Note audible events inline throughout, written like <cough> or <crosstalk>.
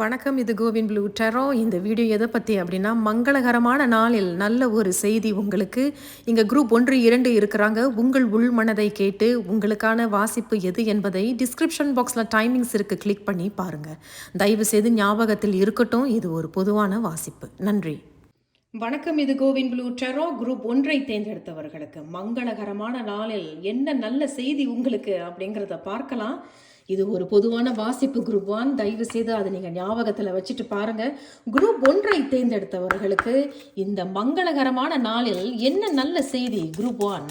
வணக்கம் இது CoWIN blue டெரோ. இந்த வீடியோ எதை பற்றி அப்படின்னா மங்களகரமான நாளில் நல்ல ஒரு செய்தி உங்களுக்கு. இங்கே குரூப் ஒன்று இரண்டு இருக்கிறாங்க. உங்கள் உள் மனதை கேட்டு உங்களுக்கான வாசிப்பு எது என்பதை டிஸ்கிரிப்ஷன் பாக்ஸில் டைமிங்ஸ் இருக்குது கிளிக் பண்ணி பாருங்கள் தயவு செய்து ஞாபகத்தில் இருக்கட்டும் இது ஒரு பொதுவான வாசிப்பு. நன்றி. வணக்கம் இது கோவின் ப்ளூ டெரோ. குரூப் ஒன்றை தேர்ந்தெடுத்தவர்களுக்கு மங்களகரமான நாளில் என்ன நல்ல செய்தி உங்களுக்கு அப்படிங்கிறத பார்க்கலாம். இது ஒரு பொதுவான வாசிப்பு குரூப் ஒன் தயவு செய்து அதை நீங்கள் ஞாபகத்தில் வச்சுட்டு பாருங்க. குரூப் ஒன்றை தேர்ந்தெடுத்தவர்களுக்கு இந்த மங்களகரமான நாளில் என்ன நல்ல செய்தி? குரூப் ஒன்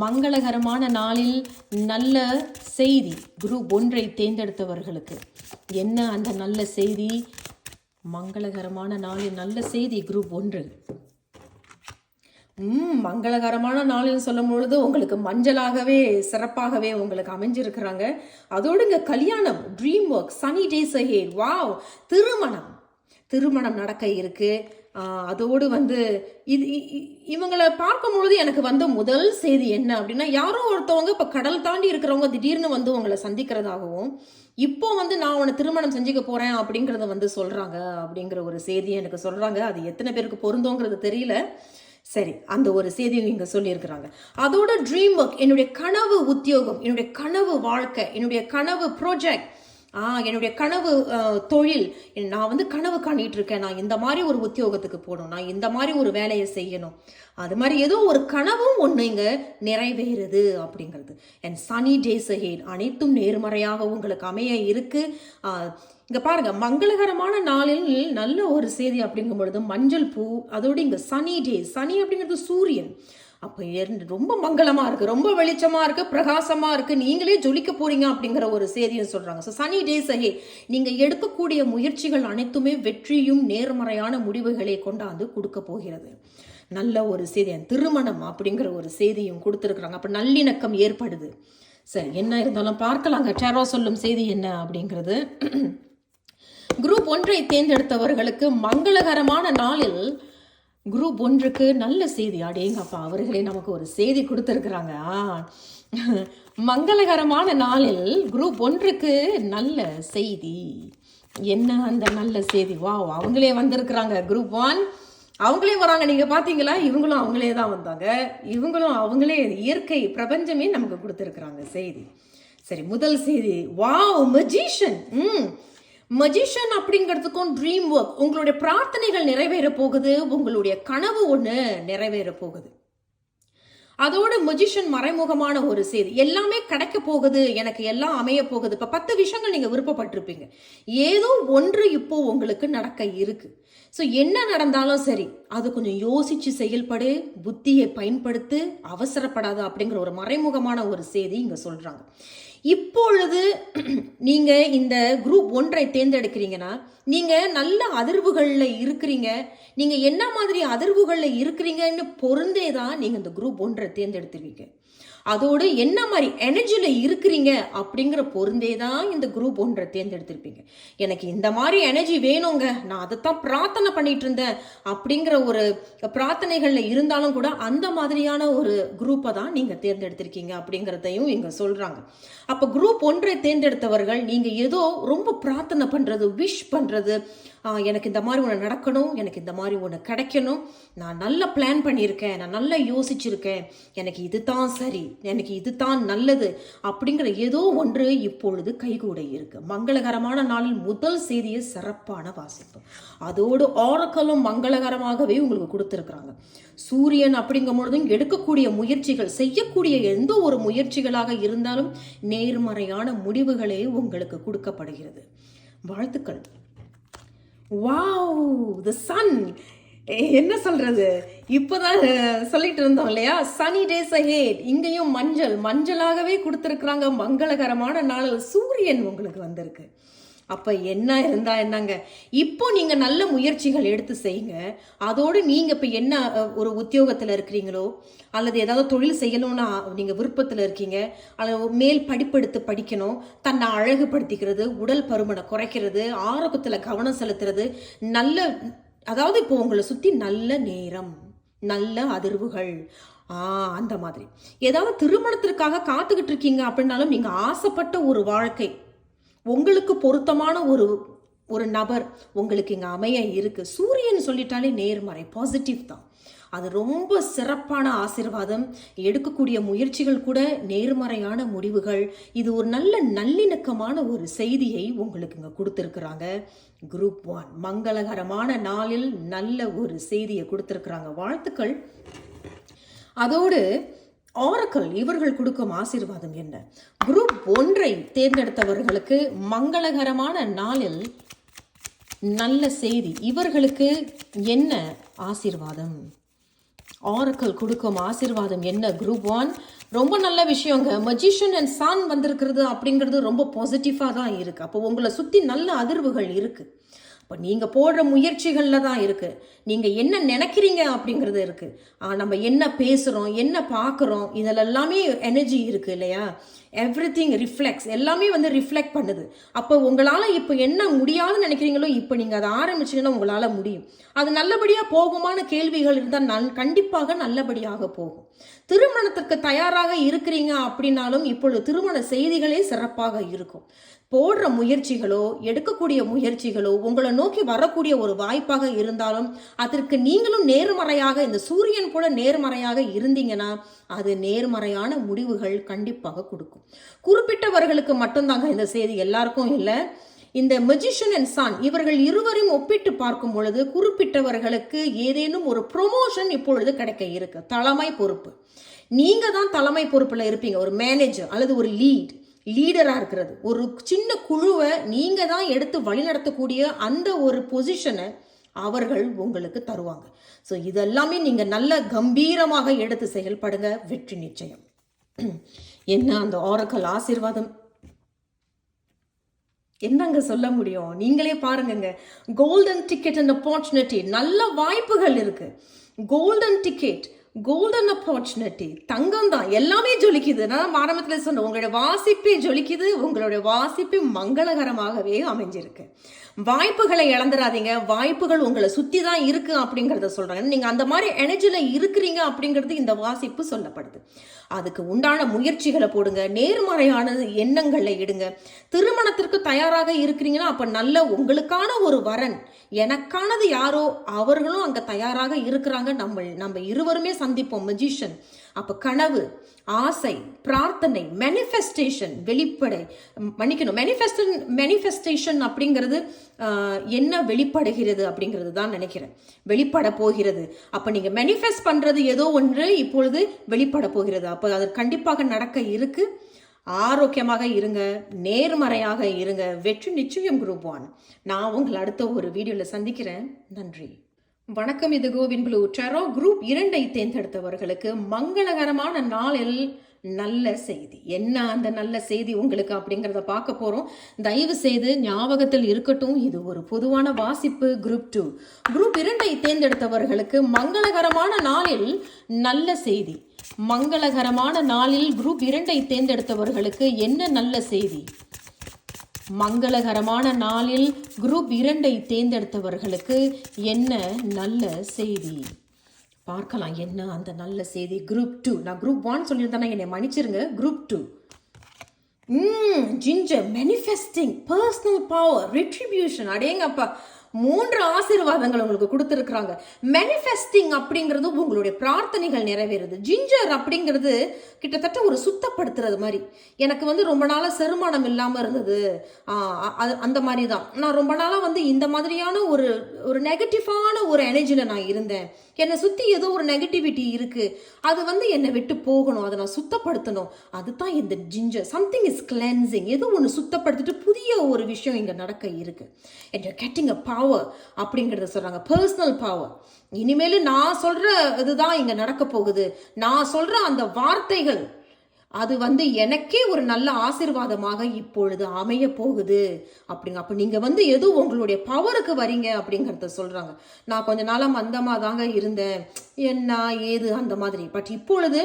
மங்களகரமான நாளில் நல்ல செய்தி. குரூப் ஒன்றை தேர்ந்தெடுத்தவர்களுக்கு என்ன அந்த நல்ல செய்தி? மங்களகரமான நாளில் நல்ல செய்தி? குரூப் ஒன்று. மங்களகரமான நாள்னு சொல்லும் பொழுது உங்களுக்கு மஞ்சளாகவே சிறப்பாகவே உங்களுக்கு அமைஞ்சிருக்கிறாங்க. அதோடு இங்கே கல்யாணம் dream work sunny days ahead wow திருமணம். திருமணம் நடக்க இருக்கு. அதோடு வந்து இது இவங்களை பார்க்கும் பொழுது எனக்கு வந்த முதல் செய்தி என்ன அப்படின்னா யாரோ ஒருத்தவங்க இப்போ கடல் தாண்டி இருக்கிறவங்க திடீர்னு வந்து உங்களை சந்திக்கிறதாகவும் இப்போ வந்து நான் உன்னை திருமணம் செஞ்சுக்க போகிறேன் அப்படிங்கிறத வந்து சொல்கிறாங்க அப்படிங்கிற ஒரு செய்தியை எனக்கு சொல்கிறாங்க அது எத்தனை பேருக்கு பொருந்தோங்கிறது தெரியல. சரி அந்த ஒரு செய்தியை இங்கே சொல்லியிருக்கிறாங்க. அதோட ட்ரீம் ஒர்க் என்னுடைய கனவு உத்தியோகம் என்னுடைய கனவு வாழ்க்கை என்னுடைய கனவு ப்ராஜெக்ட் ஆ என்னுடைய கனவு தொழில் நான் வந்து கனவு காணிட்டு இருக்கேன் நான் இந்த மாதிரி ஒரு உத்தியோகத்துக்கு போகணும். நான் இந்த மாதிரி ஒரு வேலையை செய்யணும். அது மாதிரி ஏதோ ஒரு கனவும் ஒன்று இங்கே நிறைவேறுது அப்படிங்கிறது. அண்ட் சனி டேஸ் அஹேட் அனைத்தும் நேர்மறையாக உங்களுக்கு அமைய இருக்குது இங்கே பாருங்கள் மங்களகரமான நாளில் நல்ல ஒரு செய்தி அப்படிங்கும் பொழுது மஞ்சள் பூ அதோடு இங்கே சனி டே சனி அப்படிங்கிறது சூரியன். அப்போ ரொம்ப மங்களமாக இருக்குது ரொம்ப வெளிச்சமாக இருக்குது பிரகாசமாக இருக்குது நீங்களே ஜொலிக்க போகிறீங்க அப்படிங்கிற ஒரு செய்தியை சொல்கிறாங்க ஸோ சனி டேஸ் அஹே நீங்கள் எடுக்கக்கூடிய முயற்சிகள் அனைத்துமே வெற்றியும் நேர்மறையான முடிவுகளை கொண்டாந்து கொடுக்க போகிறது. நல்ல ஒரு செய்தி திருமணம் அப்படிங்கிற ஒரு செய்தியும் கொடுத்துருக்குறாங்க. அப்போ நல்லிணக்கம் ஏற்படுது. சரி என்ன இருந்தாலும் பார்க்கலாங்க. டேரோ சொல்லும் செய்தி என்ன அப்படிங்கிறது? குரூப் ஒன்றை தேர்ந்தெடுத்தவர்களுக்கு மங்களகரமான நாளில் குரூப் ஒன்றுக்கு நல்ல செய்தி. அடேங்கப்பா அவர்களே நமக்கு ஒரு செய்தி கொடுத்துருக்குறாங்க. மங்களகரமான நாளில் குரூப் ஒன்றுக்கு நல்ல செய்தி. என்ன அந்த நல்ல செய்தி? வாவ் அவங்களே வந்திருக்கிறாங்க. குரூப் ஒன் அவங்களே வராங்க. நீங்கள் பார்த்தீங்களா இவங்களும் அவங்களே தான் வந்தாங்க. இவங்களும் அவங்களே இயற்கை பிரபஞ்சமே நமக்கு கொடுத்துருக்குறாங்க செய்தி. சரி முதல் செய்தி. வாவ் மெஜிஷியன் ம் மஜிஷியன் அப்படிங்கிறதுக்கும் ட்ரீம் ஒர்க் உங்களுடைய பிரார்த்தனைகள் நிறைவேற போகுது. உங்களுடைய கனவு ஒன்று நிறைவேற போகுது. அதோட மஜிஷியன் மறைமுகமான ஒரு செய்தி. எல்லாமே கிடைக்க போகுது. எனக்கு எல்லாம் அமைய போகுது. இப்போ பத்து விஷயங்கள் நீங்கள் விருப்பப்பட்டிருப்பீங்க. ஏதோ ஒன்று இப்போ உங்களுக்கு நடக்க இருக்கு. ஸோ என்ன நடந்தாலும் சரி அது கொஞ்சம் யோசிச்சு செயல்படு புத்தியை பயன்படுத்து அவசரப்படாது அப்படிங்கிற ஒரு மறைமுகமான ஒரு செய்தி இங்கே சொல்கிறாங்க இப்பொழுது நீங்கள் இந்த குரூப் ஒன்றை தேர்ந்தெடுக்கிறீங்கன்னா நீங்க நல்ல அதிர்வுகளில் இருக்கிறீங்க. நீங்க என்ன மாதிரி அதிர்வுகளில் இருக்கிறீங்கன்னு பொருந்தே தான் நீங்க இந்த குரூப் ஒன்றை தேர்ந்தெடுத்துருவீங்க அதோடு என்ன மாதிரி எனர்ஜியில் இருக்கிறீங்க அப்படிங்கிற பொருந்தே தான் இந்த குரூப் ஒன்றை தேர்ந்தெடுத்திருப்பீங்க. எனக்கு இந்த மாதிரி எனர்ஜி வேணுங்க. நான் அதைத்தான் பிரார்த்தனை பண்ணிட்டு இருந்தேன் அப்படிங்கிற ஒரு பிரார்த்தனைகளில் இருந்தாலும் கூட அந்த மாதிரியான ஒரு குரூப்பை தான் நீங்கள் தேர்ந்தெடுத்திருக்கீங்க அப்படிங்கிறதையும் இங்கே சொல்கிறாங்க அப்போ குரூப் ஒன்றை தேர்ந்தெடுத்தவர்கள் நீங்கள் ஏதோ ரொம்ப பிரார்த்தனை பண்ணுறது விஷ் பண்ணுறது எனக்கு இந்த மாதிரி ஒன்று நடக்கணும் எனக்கு இந்த மாதிரி ஒன்று கிடைக்கணும். நான் நல்ல பிளான் பண்ணியிருக்கேன் நான் நல்லா யோசிச்சிருக்கேன். எனக்கு இது தான் சரி எனக்கு இது தான் நல்லது அப்படிங்கிற ஏதோ ஒன்று இப்பொழுது கைகூட இருக்கு. மங்களகரமான நாளில் முதல் செய்தியை சிறப்பான வாசிப்பு. அதோடு ஆரக்கலும் மங்களகரமாகவே உங்களுக்கு கொடுத்துருக்குறாங்க. சூரியன் அப்படிங்கும் பொழுதும் எடுக்கக்கூடிய முயற்சிகள் செய்யக்கூடிய எந்த ஒரு முயற்சிகளாக இருந்தாலும் நேர்மறையான முடிவுகளே உங்களுக்கு கொடுக்கப்படுகிறது. வாழ்த்துக்கள். வாவ் த சன் என்ன சொல்றது? இப்போதான் சொல்லிட்டு இருந்தோம் இல்லையா? சனி டேஸ் அஹேட் இங்கேயும் மஞ்சள். மஞ்சளாகவே கொடுத்துருக்குறாங்க. மங்களகரமான நாளில் சூரியன் உங்களுக்கு வந்திருக்கு. அப்போ என்ன இருந்தா என்னங்க? இப்போ நீங்கள் நல்ல முயற்சிகள் எடுத்து செய்யுங்க. அதோடு நீங்கள் இப்போ என்ன ஒரு உத்தியோகத்தில் இருக்கிறீங்களோ அல்லது ஏதாவது தொழில் செய்யணும்னா நீங்கள் விருப்பத்தில் இருக்கீங்க அல்லது மேல் படிப்பெடுத்து படிக்கணும் தன்னை அழகுபடுத்திக்கிறது உடல் பருமனை குறைக்கிறது ஆரோக்கியத்தில் கவனம் செலுத்துறது நல்ல அதாவது இப்போ உங்களை சுற்றி நல்ல நேரம் நல்ல அதிர்வுகள். ஆ அந்த மாதிரி. ஏதாவது திருமணத்திற்காக காத்துக்கிட்டு இருக்கீங்க அப்படின்னாலும் நீங்கள் ஆசைப்பட்ட ஒரு வாழ்க்கை உங்களுக்கு பொருத்தமான ஒரு ஒரு நபர் உங்களுக்கு இங்கே அமைய இருக்குது சூரியன் சொல்லிட்டாலே நேர்மறை பாசிட்டிவ் தான். அது ரொம்ப சிறப்பான ஆசிர்வாதம். எடுக்கக்கூடிய முயற்சிகள் கூட நேர்மறையான முடிவுகள். இது ஒரு நல்ல நல்லிணக்கமான ஒரு செய்தியை உங்களுக்கு இங்கே கொடுத்துருக்குறாங்க. குரூப் ஒன் மங்களகரமான நாளில் நல்ல ஒரு செய்தியை கொடுத்துருக்குறாங்க. வாழ்த்துக்கள். அதோடு ஆரக்கல் இவர்கள் கொடுக்கும் ஆசீர்வாதம் என்ன? குரூப் ஒன்றை தேர்ந்தெடுத்தவர்களுக்கு மங்களகரமான நாளில் நல்ல செய்தி. இவர்களுக்கு என்ன ஆசீர்வாதம்? ஆரக்கல் கொடுக்கும் ஆசீர்வாதம் என்ன? குரூப் ஒன் ரொம்ப நல்ல விஷயங்க. மஜிஷியன் அண்ட் சான் வந்திருக்கிறது அப்படிங்கிறது ரொம்ப பாசிட்டிவாக தான் இருக்குது அப்போ உங்களை சுற்றி நல்ல அதிர்வுகள் இருக்குது இப்போ நீங்கள் போடுற முயற்சிகளில் தான் இருக்குது நீங்கள் என்ன நினைக்கிறீங்க அப்படிங்கிறது இருக்குது நம்ம என்ன பேசுகிறோம் என்ன பார்க்குறோம் இதில் எல்லாமே எனர்ஜி இருக்குது இல்லையா? எவ்ரி திங் ரிஃப்ளெக்ஸ் எல்லாமே வந்து ரிஃப்ளெக்ட் பண்ணுது. அப்போ உங்களால் இப்போ என்ன முடியாதுன்னு நினைக்கிறீங்களோ இப்போ நீங்கள் அதை ஆரம்பிச்சிங்கன்னா உங்களால் முடியும். அது நல்லபடியாக போகுமான கேள்விகள் இருந்தால் நல் கண்டிப்பாக நல்லபடியாக போகும். திருமணத்திற்கு தயாராக இருக்கிறீங்க அப்படின்னாலும் இப்பொழுது திருமண செய்திகளே சிறப்பாக இருக்கும். போடுற முயற்சிகளோ எடுக்கக்கூடிய முயற்சிகளோ உங்களை நோக்கி வரக்கூடிய ஒரு வாய்ப்பாக இருந்தாலும் அதற்கு நீங்களும் நேர்மறையாக இந்த சூரியன் போல நேர்மறையாக இருந்தீங்கன்னா அது நேர்மறையான முடிவுகள் கண்டிப்பாக கொடுக்கும். குறிப்பிட்டவர்களுக்கு மட்டும்தாங்க இந்த செய்தி எல்லாருக்கும் இல்லை. இந்த மெஜிஷியன் அண்ட் சான் இவர்கள் இருவரையும் ஒப்பிட்டு பார்க்கும் பொழுது குறிப்பிட்டவர்களுக்கு ஏதேனும் ஒரு ப்ரொமோஷன் இப்பொழுது கிடைக்க இருக்கு. தலைமை பொறுப்பு. நீங்க தான் தலைமை பொறுப்பில் இருப்பீங்க. ஒரு மேனேஜர் அல்லது ஒரு லீட் லீடராக இருக்கிறது. ஒரு சின்ன குழுவை நீங்கள் தான் எடுத்து வழிநடத்தக்கூடிய அந்த ஒரு பொசிஷனை அவர்கள் உங்களுக்கு தருவாங்க. ஸோ இதெல்லாமே நீங்கள் நல்ல கம்பீரமாக எடுத்து செயல்படுங்க. வெற்றி நிச்சயம். <clears throat> என்ன அந்த ஆரக்கல் ஆசீர்வாதம்? என்னங்க சொல்ல முடியும்? நீங்களே பாருங்கங்க. கோல்டன் டிக்கெட் அண்ட் ஆப்பர்ச்சுனிட்டி நல்ல வாய்ப்புகள் இருக்கு. கோல்டன் டிக்கெட் கோல்டன் ஆப்பர்ச்சுனிட்டி தங்கம் தான். எல்லாமே ஜொலிக்குது. நான் ஆரம்பத்தில் சொன்னேன். உங்களுடைய வாசிப்பே ஜொலிக்குது. உங்களுடைய வாசிப்பு மங்களகரமாகவே அமைஞ்சிருக்கு. வாய்ப்புகளை இழந்துடாதீங்க. வாய்ப்புகள் உங்களை சுற்றி தான் இருக்கு அப்படிங்கிறத சொல்கிறாங்க நீங்கள் அந்த மாதிரி எனர்ஜியில் இருக்கிறீங்க அப்படிங்கிறது இந்த வாசிப்பு சொல்லப்படுது. அதுக்கு உண்டான முயற்சிகளை போடுங்க. நேர்மறையான எண்ணங்களை இடுங்க. திருமணத்திற்கு தயாராக இருக்கிறீங்கன்னா அப்போ நல்ல உங்களுக்கான ஒரு வரன். எனக்கானது யாரோ அவர்களும் அங்கே தயாராக இருக்கிறாங்க. நம்ம நம்ம இருவருமே சந்திப்போம் மெஜிஷியன் அப்போ கனவு ஆசை பிரார்த்தனை மேனிஃபெஸ்டேஷன் வெளிப்படை. மன்னிக்கணும். மேனிஃபெஸ்டன் மேனிஃபெஸ்டேஷன் அப்படிங்கிறது என்ன வெளிப்படுகிறது அப்படிங்கிறது தான் நினைக்கிறேன். வெளிப்பட போகிறது. அப்போ நீங்கள் மேனிஃபெஸ்ட் பண்ணுறது ஏதோ ஒன்று இப்பொழுது வெளிப்பட போகிறது. அப்போ அது கண்டிப்பாக நடக்க இருக்குது ஆரோக்கியமாக இருங்க நேர்மறையாக இருங்க. வெற்றி நிச்சயம் குரூப் ஒன் நான் உங்களை அடுத்த ஒரு வீடியோவில் சந்திக்கிறேன். நன்றி. வணக்கம் இது கோவின் ப்ளூ டெரோ குரூப் இரண்டை தேர்ந்தெடுத்தவர்களுக்கு மங்களகரமான நாளில் நல்ல செய்தி. என்ன அந்த நல்ல செய்தி உங்களுக்கு அப்படிங்கிறத பார்க்க போகிறோம் தயவு செய்து ஞாபகத்தில் இருக்கட்டும். இது ஒரு பொதுவான வாசிப்பு குரூப் டூ குரூப் இரண்டை தேர்ந்தெடுத்தவர்களுக்கு மங்களகரமான நாளில் நல்ல செய்தி. மங்களகரமான நாளில் குரூப் இரண்டை தேர்ந்தெடுத்தவர்களுக்கு என்ன நல்ல செய்தி? மங்களகரமான நாளில் குரூப் இரண்டை தேர்ந்தெடுத்தவர்களுக்கு என்ன நல்ல செய்தி? பார்க்கலாம் என்ன அந்த நல்ல செய்தி. குரூப் டூ நான் குரூப் ஒன் சொல்லியிருந்தேன்னா என்னை மன்னிச்சிருங்க. Group two ginger manifesting personal power retribution அடேங்கப்பா. மூன்று ஆசீர்வாதங்கள் உங்களுக்கு கொடுத்துருக்குறாங்க. மேனிஃபெஸ்டிங் அப்படிங்கிறது உங்களுடைய பிரார்த்தனைகள் நிறைவேறுது. ஜிஞ்சர் அப்படிங்கிறது கிட்டத்தட்ட ஒரு சுத்தப்படுத்துறது மாதிரி. எனக்கு வந்து ரொம்ப நாளாக செருமானம் இல்லாமல் இருந்தது. அந்த மாதிரி தான் நான் ரொம்ப நாளாக வந்து இந்த மாதிரியான ஒரு ஒரு நெகட்டிவான ஒரு எனர்ஜியில் நான் இருந்தேன். என்னை சுற்றி ஏதோ ஒரு நெகட்டிவிட்டி இருக்குது அது வந்து என்னை விட்டு போகணும். அதை நான் சுத்தப்படுத்தணும். அதுதான் இந்த ஜிஞ்சர் சம்திங் இஸ் கிளென்சிங் ஏதோ ஒன்று சுத்தப்படுத்திட்டு புதிய ஒரு விஷயம் இங்கே நடக்க இருக்குது அண்ட் கெட்டிங் அ பவர் அப்படிங்கிறத சொல்கிறாங்க பர்சனல் பவர் இனிமேல் நான் சொல்கிற இதுதான் இங்கே நடக்க போகுது. நான் சொல்கிற அந்த வார்த்தைகள் அது வந்து எனக்கே ஒரு நல்ல ஆசிர்வாதமாக இப்பொழுது அமைய போகுது அப்படிங்க அப்போ நீங்கள் வந்து எது உங்களுடைய பவருக்கு வரீங்க அப்படிங்கிறத சொல்கிறாங்க நான் கொஞ்ச நாளாக மந்தமாக தாங்க இருந்தேன். என்ன ஏது அந்த மாதிரி. பட் இப்பொழுது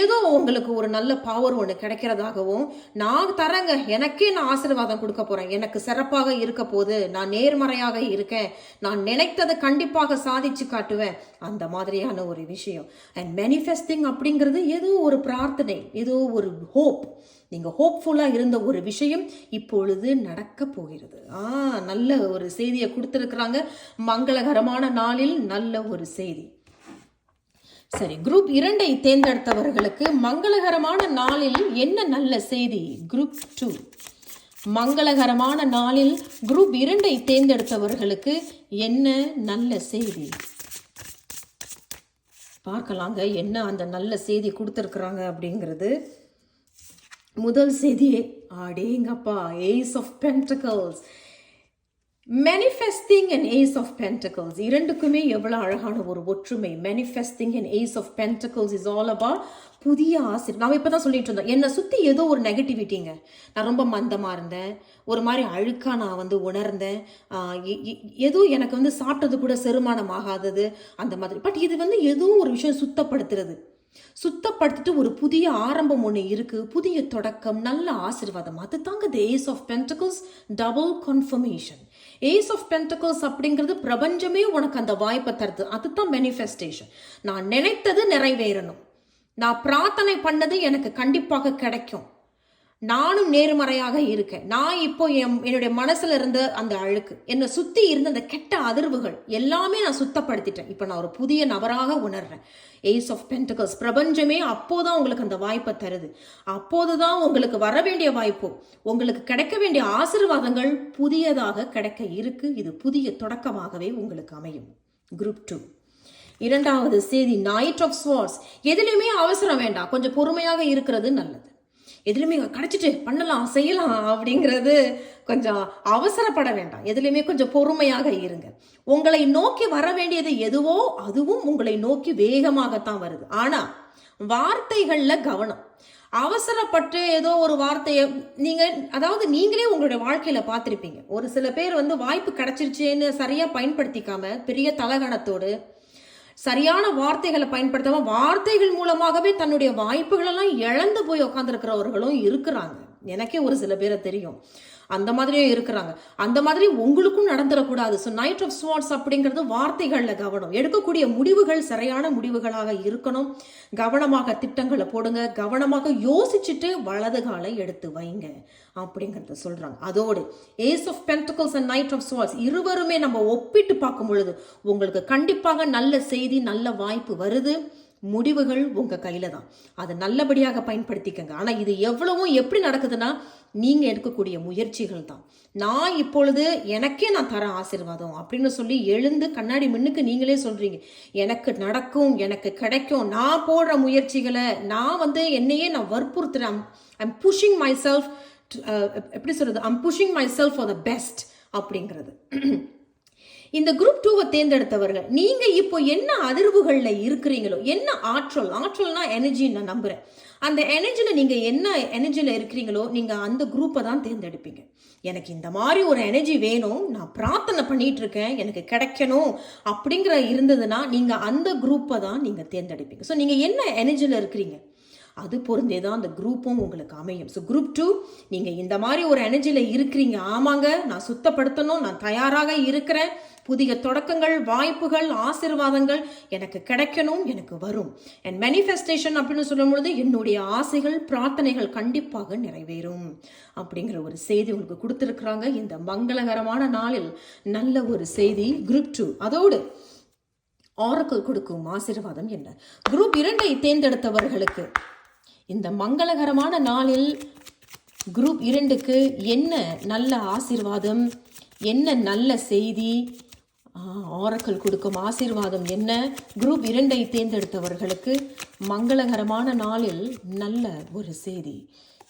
ஏதோ உங்களுக்கு ஒரு நல்ல பவர் ஒன்று கிடைக்கிறதாகவும் நான் தரேங்க எனக்கே நான் ஆசீர்வாதம் கொடுக்க போகிறேன் எனக்கு சிறப்பாக இருக்க போது நான் நேர்மறையாக இருக்கேன். நான் நினைத்ததை கண்டிப்பாக சாதிச்சு காட்டுவேன். அந்த மாதிரியான ஒரு விஷயம். அண்ட் மேனிஃபெஸ்டிங் அப்படிங்கிறது ஏதோ ஒரு பிரார்த்தனை ஏதோ ஒரு ஹோப் நீங்கள் ஹோப்ஃபுல்லாக இருந்த ஒரு விஷயம் இப்பொழுது நடக்க போகிறது. ஆ நல்ல ஒரு செய்தியை கொடுத்துருக்குறாங்க. மங்களகரமான நாளில் நல்ல ஒரு செய்தி. சரி குரூப் இரண்டை தேர்ந்தெடுத்தவர்களுக்கு மங்களகரமான நாளில் என்ன நல்ல செய்தி? குரூப் டூ மங்களகரமான நாளில் குரூப் இரண்டை தேர்ந்தெடுத்தவர்களுக்கு என்ன நல்ல செய்தி? பார்க்கலாங்க. என்ன அந்த நல்ல செய்தி கொடுத்துருக்குறாங்க அப்படிங்கிறது. முதல் செய்தியே அடேங்கப்பா ace of pentacles manifesting and ace of pentacles இரண்டுக்குமே எவ்வளோ அழகான ஒரு ஒற்றுமை. Manifesting and ace of pentacles is all about புதிய ஆசை நான் இப்போ தான் சொல்லிட்டு இருந்தோம். என்னை சுற்றி ஏதோ ஒரு நெகட்டிவிட்டிங்க நான் ரொம்ப மந்தமாக இருந்தேன். ஒரு மாதிரி அழுக்காக நான் வந்து உணர்ந்தேன். எதுவும் ஏதோ எனக்கு வந்து சாப்பிட்டது கூட செருமானம் ஆகாதது. அந்த மாதிரி. பட் இது வந்து ஏதோ ஒரு விஷயம் சுத்தப்படுத்துறது. சுத்தப்படுத்திட்டு ஒரு புதிய ஆரம்பம் ஒன்று இருக்கு புதிய தொடக்கம் நல்ல ஆசிர்வாதம். அது தாங்க the ace of pentacles double confirmation ace of pentacles அப்படிங்கிறது பிரபஞ்சமே உனக்கு அந்த வாய்ப்பை தருது. அதுதான் மேனிஃபெஸ்டேஷன் நான் நினைத்தது நிறைவேறணும். நான் பிரார்த்தனை பண்ணது எனக்கு கண்டிப்பாக கிடைக்கும். நானும் நேர்மறையாக இருக்கேன் நான் இப்போ என் என்னுடைய மனசுல இருந்த அந்த அழுக்கு என்னை சுத்தி இருந்த அந்த கெட்ட அதிர்வுகள் எல்லாமே நான் சுத்தப்படுத்திட்டேன். இப்போ நான் ஒரு புதிய நபராக உணர்றேன். ஏஸ் ஆஃப் பென்டகல்ஸ் பிரபஞ்சமே அப்போதான் உங்களுக்கு அந்த வாய்ப்பை தருது. அப்போது தான் உங்களுக்கு வர வேண்டிய வாய்ப்பு உங்களுக்கு கிடைக்க வேண்டிய ஆசீர்வாதங்கள் புதியதாக கிடைக்க இருக்கு. இது புதிய தொடக்கமாகவே உங்களுக்கு அமையும். குரூப் டூ இரண்டாவது செய்தி நைட் ஆஃப் ஸ்வார்ஸ் எதுலையுமே அவசரம் வேண்டாம். கொஞ்சம் பொறுமையாக இருக்கிறது நல்லது. எதுலையுமே கிடைச்சிட்டு பண்ணலாம் செய்யலாம் அப்படிங்கிறது கொஞ்சம் அவசரப்பட வேண்டாம். எதுலையுமே கொஞ்சம் பொறுமையாக இருங்க. உங்களை நோக்கி வர வேண்டியது எதுவோ அதுவும் உங்களை நோக்கி வேகமாகத்தான் வருது. ஆனால் வார்த்தைகளில் கவனம். அவசரப்பட்டு ஏதோ ஒரு வார்த்தையை நீங்கள் அதாவது நீங்களே உங்களுடைய வாழ்க்கையில் பார்த்துருப்பீங்க. ஒரு சில பேர் வந்து வாய்ப்பு கிடைச்சிருச்சேன்னு சரியாக பயன்படுத்திக்காம பெரிய தலகணத்தோடு சரியான வார்த்தைகளை பயன்படுத்தாம வார்த்தைகள் மூலமாகவே தன்னுடைய வாய்ப்புகளெல்லாம் இழந்து போய் உட்காந்துருக்கிறவர்களும் இருக்கிறாங்க. எனக்கே ஒரு சில பேரை தெரியும். அந்த மாதிரியும் இருக்கிறாங்க. அந்த மாதிரி உங்களுக்கும் நடந்துடக்கூடாது. ஸோ நைட் ஆஃப் ஸ்வாட்ஸ் அப்படிங்கிறது வார்த்தைகளில் கவனம். எடுக்கக்கூடிய முடிவுகள் சரியான முடிவுகளாக இருக்கணும். கவனமாக திட்டங்களை போடுங்க. கவனமாக யோசிச்சுட்டு வலது காலை எடுத்து வைங்க அப்படிங்கிறத சொல்கிறாங்க அதோடு ace of pentacles and knight of swords இருவருமே நம்ம ஒப்பிட்டு பார்க்கும் பொழுது உங்களுக்கு கண்டிப்பாக நல்ல செய்தி நல்ல வாய்ப்பு வருது. முடிவுகள் உங்கள் கையில் தான். அதை நல்லபடியாக பயன்படுத்திக்கங்க. ஆனால் இது எவ்வளவும் எப்படி நடக்குதுன்னா நீங்கள் எடுக்கக்கூடிய முயற்சிகள் தான். நான் இப்பொழுது எனக்கே நான் தரேன் ஆசீர்வாதம் அப்படின்னு சொல்லி எழுந்து கண்ணாடி முன்னுக்கு நீங்களே சொல்கிறீங்க எனக்கு நடக்கும் எனக்கு கிடைக்கும். நான் போடுற முயற்சிகளை நான் வந்து என்னையே நான் வற்புறுத்துறேன். ஐம் புஷிங் மை செல்ஃப் எப்படி சொல்கிறது I'm pushing myself for the best அப்படிங்கிறது. இந்த குரூப் டூவை தேர்ந்தெடுத்தவர்கள் நீங்க இப்போ என்ன அதிர்வுகளில் இருக்கிறீங்களோ என்ன ஆற்றல் ஆற்றல்னா எனர்ஜின்னு நான் நம்புறேன். அந்த எனர்ஜியில் நீங்கள் என்ன எனர்ஜியில் இருக்கிறீங்களோ நீங்கள் அந்த குரூப்பை தான் தேர்ந்தெடுப்பீங்க. எனக்கு இந்த மாதிரி ஒரு எனர்ஜி வேணும் நான் பிரார்த்தனை பண்ணிட்டு இருக்கேன் எனக்கு கிடைக்கணும் அப்படிங்கிற இருந்ததுன்னா நீங்கள் அந்த குரூப்பை தான் நீங்கள் தேர்ந்தெடுப்பீங்க. ஸோ நீங்கள் என்ன எனர்ஜியில் இருக்கிறீங்க? அது பொருந்தே தான் அந்த குரூப்பும் உங்களுக்கு அமையும். ஸோ குரூப் டூ நீங்கள் இந்த மாதிரி ஒரு எனர்ஜியில் இருக்கிறீங்க. ஆமாங்க நான் சுத்தப்படுத்தணும் நான் தயாராக இருக்கிறேன். புதிய தொடக்கங்கள் வாய்ப்புகள் ஆசீர்வாதங்கள் எனக்கு கிடைக்கணும் எனக்கு வரும். அண்ட் மேனிஃபெஸ்டேஷன் அப்படின்னு சொல்லும் பொழுது என்னுடைய ஆசைகள் பிரார்த்தனைகள் கண்டிப்பாக நிறைவேறும். அப்படிங்கிற ஒரு செய்தி உங்களுக்கு கொடுத்துருக்குறாங்க. இந்த மங்களகரமான நாளில் நல்ல ஒரு செய்தி குரூப் டூ அதோடு ஆரக்கல் கொடுக்கும் ஆசீர்வாதம் என்ன? குரூப் இரண்டை தேர்ந்தெடுத்தவர்களுக்கு இந்த மங்களகரமான நாளில் குரூப் இரண்டுக்கு என்ன நல்ல ஆசிர்வாதம் என்ன நல்ல செய்தி ஆரக்கல் கொடுக்கும் ஆசீர்வாதம் என்ன? குரூப் இரண்டை தேர்ந்தெடுத்தவர்களுக்கு மங்களகரமான நாளில் நல்ல ஒரு செய்தி.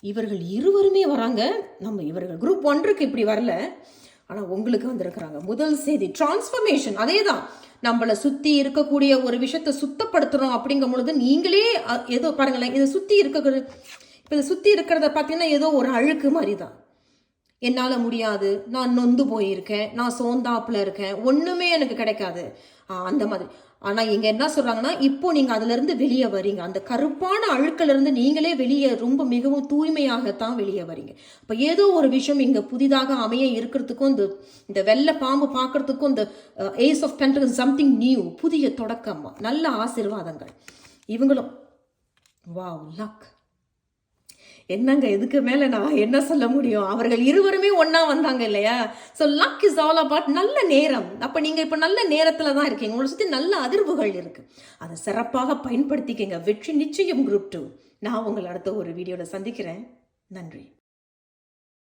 இவர்கள் இருவருமே வராங்க. நம்ம இவர்கள் குரூப் ஒன்றுக்கு இப்படி வரல. ஆனால் உங்களுக்கு வந்திருக்கிறாங்க. முதல் செய்தி டிரான்ஸ்ஃபர்மேஷன் அதே தான் நம்மளை சுற்றி இருக்கக்கூடிய ஒரு விஷயத்தை சுத்தப்படுத்துகிறோம் அப்படிங்கும் பொழுது நீங்களே ஏதோ பாருங்களேன் இதை சுற்றி இருக்க இப்போ இதை சுற்றி இருக்கிறத பார்த்தீங்கன்னா ஏதோ ஒரு அழுக்கு மாதிரி தான் என்னால் முடியாது. நான் நொந்து போயிருக்கேன். நான் சோந்தாப்பில் இருக்கேன். ஒன்றுமே எனக்கு கிடைக்காது. அந்த மாதிரி. ஆனால் இங்கே என்ன சொல்கிறாங்கன்னா இப்போ நீங்கள் அதுலேருந்து வெளியே வரீங்க. அந்த கருப்பான அழுக்கிலிருந்து நீங்களே வெளியே ரொம்ப மிகவும் தூய்மையாகத்தான் வெளியே வரீங்க. இப்போ ஏதோ ஒரு விஷயம் இங்கே புதிதாக அமைய இருக்கிறதுக்கும் இந்த இந்த வெள்ளை பாம்பு பார்க்கறதுக்கும் இந்த ace of pentacle something new புதிய தொடக்கம் நல்ல ஆசீர்வாதங்கள். இவங்களும் வாவ் லக் என்னங்க இதுக்கு மேலே நான் என்ன சொல்ல முடியும்? அவர்கள் இருவருமே ஒன்றா வந்தாங்க இல்லையா? So luck is all about நல்ல நேரம். அப்போ நீங்கள் இப்போ நல்ல நேரத்தில் தான் இருக்கீங்க. உங்களை சுற்றி நல்ல அதிர்வுகள் இருக்குது அதை சிறப்பாக பயன்படுத்திக்கங்க. வெற்றி நிச்சயம் குரூப் டூ நான் உங்களை அடுத்த ஒரு வீடியோவில் சந்திக்கிறேன். நன்றி.